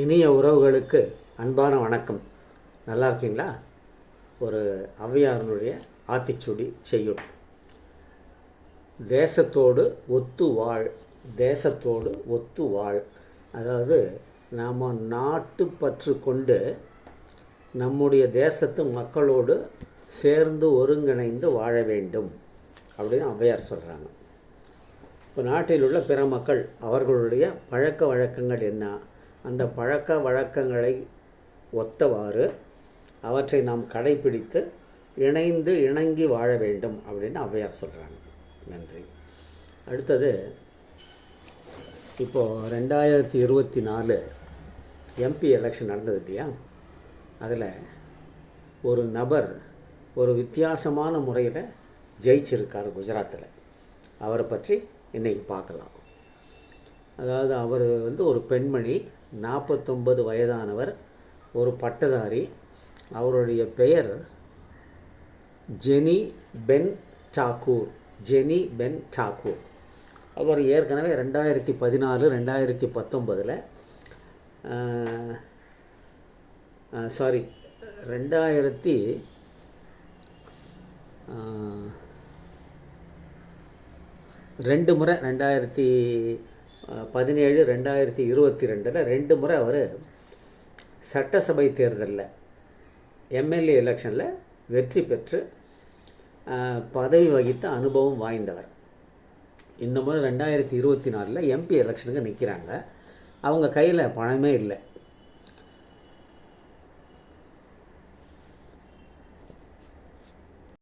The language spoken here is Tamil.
இனிய உறவுகளுக்கு அன்பான வணக்கம். நல்லா இருக்கீங்களா? ஒரு ஔவையாரனுடைய ஆத்திச்சுடி செய்யுள். தேசத்தோடு ஒத்து வாழ் தேசத்தோடு ஒத்து வாழ். அதாவது நாம் நாட்டுப்பற்று கொண்டு நம்முடைய தேசத்து மக்களோடு சேர்ந்து ஒருங்கிணைந்து வாழ வேண்டும். அப்படின்னு ஔவையார் சொல்கிறாங்க இப்போ நாட்டில் உள்ள பிற மக்கள் அவர்களுடைய பழக்க வழக்கங்கள் என்ன? அந்த பழக்க வழக்கங்களை ஒத்தவாறு அவற்றை நாம் கடைப்பிடித்து இணைந்து இணங்கி வாழ வேண்டும் அப்படின்னு ஔவையார் சொல்கிறாங்க நன்றி. அடுத்தது இப்போது ரெண்டாயிரத்தி இருபத்தி நாலு எம்பி எலெக்ஷன் நடந்தது இல்லையா? அதில் ஒரு நபர் ஒரு வித்தியாசமான முறையில் ஜெயிச்சிருக்கார் குஜராத்தில். அவரை பற்றி இன்றைக்கி பார்க்கலாம். அதாவது அவர் வந்து ஒரு பெண்மணி நாற்பத்தொம்பது வயதானவர் ஒரு பட்டதாரி. அவருடைய பெயர் ஜெனி பென் டாக்கூர் ஜெனி பென் டாக்கூர் அவர் ஏற்கனவே ரெண்டாயிரத்தி பதினாலு ரெண்டாயிரத்தி பத்தொம்பதில் சாரி ரெண்டாயிரத்தி ரெண்டு முறை ரெண்டாயிரத்தி பதினேழு ரெண்டாயிரத்தி இருபத்தி ரெண்டில் ரெண்டு முறை அவர் சட்டசபை தேர்தலில் எம்எல்ஏ எலெக்ஷனில் வெற்றி பெற்று பதவி வகித்த அனுபவம் வாய்ந்தவர். இந்த முறை ரெண்டாயிரத்தி இருபத்தி நாலில் எம்பி எலெக்ஷனுக்கு நிற்கிறாங்க அவங்க கையில் பணமே இல்லை.